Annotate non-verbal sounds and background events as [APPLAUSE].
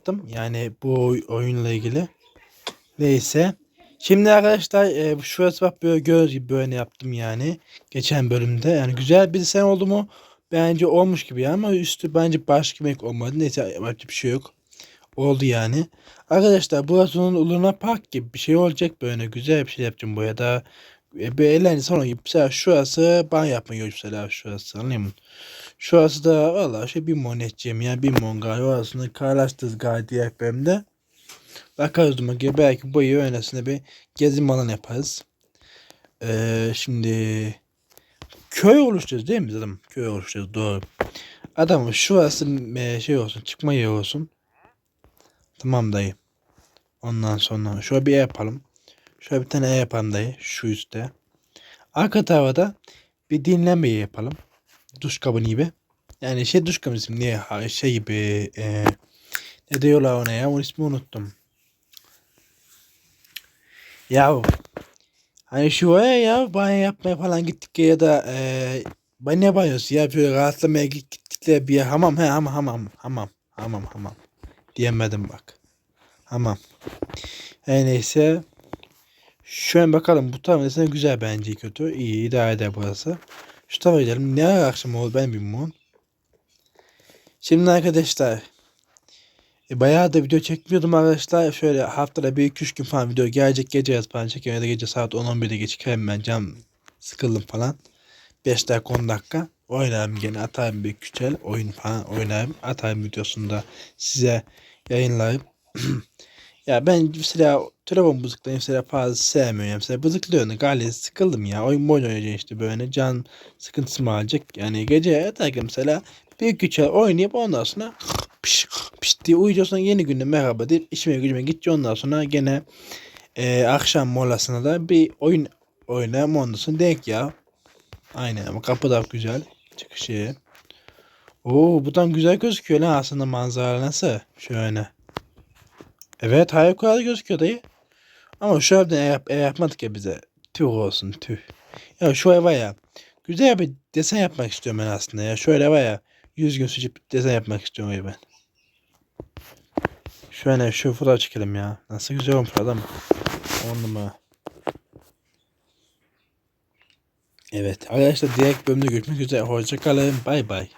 yaptım. Yani bu oy- oyunla ilgili. Neyse. Şimdi arkadaşlar e, şurası bak böyle göz gibi böyle yaptım yani. Geçen bölümde. Yani güzel bir sen oldu mu? Bence olmuş gibi ama üstü bence baş gibi olmadı. Neyse yapacak bir şey yok. Oldu yani. Arkadaşlar burası onun Luna Park gibi bir şey olacak böyle güzel bir şey yapacağım buraya da. Eğlence salonu gibi. Mesela şurası ben yapmayı mesela şurası anlıyor musun? Şurası da valla şey bir mon edeceğim ya bir mon galiba orasını kararlaştırız diğer bölümde. Bakarız duruma göre belki bu yıl öncesinde bir gezi falan yaparız. Ee, şimdi köy oluşturacağız değil mi dedim. Köy oluşturacağız doğru. Adamın şurası e, şey olsun çıkma yeri olsun. Tamam dayı. Ondan sonra şöyle bir yapalım. Şöyle bir tane ev yapalım dayı şu üstte. Arka tarafa da bir dinlenme yeri yapalım. Duş kabını gibi. Yani şey duş kabını ismi niye şey gibi e, ne diyorlar ona ya onun ismini unuttum. Ya hani şu var ya banyo yapmaya falan gittik ya da e, banyo banyosu ya böyle rahatlamaya git- gittikleri bir yer. hamam he hamam hamam hamam hamam hamam diyemedim bak. Hamam. Her neyse. Şu an bakalım bu tarafa mesela güzel bence kötü. İyi idare eder burası. Şu tarafa gidelim. Ne akşam oldu ben bilmiyorum. Şimdi arkadaşlar. E, bayağı da video çekmiyordum arkadaşlar. Şöyle haftada bir iki üç gün falan video gelecek gece yaz falan çekiyorum. Ya da gece saat 10-11'de geçerim ben cam sıkıldım falan. 5 dakika 10 dakika oynarım gene atarım bir küçel oyun falan oynarım. Atarım videosunda size yayınlarım. [CLEARS THROAT] ya ben mesela telefon bızıklayı mesela fazla sevmiyorum. Mesela bızıklıyorum galiba sıkıldım ya. Oyun oyun oynayacağım işte böyle can sıkıntısı mı alacak. Yani gece yatarken mesela bir küçel oynayıp ondan sonra piş, piş diye uyuyacaksın yeni günde merhaba deyip işime gücüme gideceğim ondan sonra gene e, akşam molasına da bir oyun oynayayım ondan sonra denk ya. Aynen ama kapı da güzel çıkışı. Oo buradan güzel gözüküyor lan aslında manzara nasıl? Şöyle. Evet harikulade gözüküyor dayı. Ama şu evden ev, yap- yapmadık ya bize. Tüh olsun tüh. Ya şu ev ya. Güzel bir desen yapmak istiyorum ben aslında ya. Şöyle var ya. Yüz gün sıcıp desen yapmak istiyorum evi ben. Şöyle şu fotoğraf çekelim ya. Nasıl güzel olmuş adam. On numara. Evet arkadaşlar diğer bölümde görüşmek üzere. Hoşçakalın. Bay bay.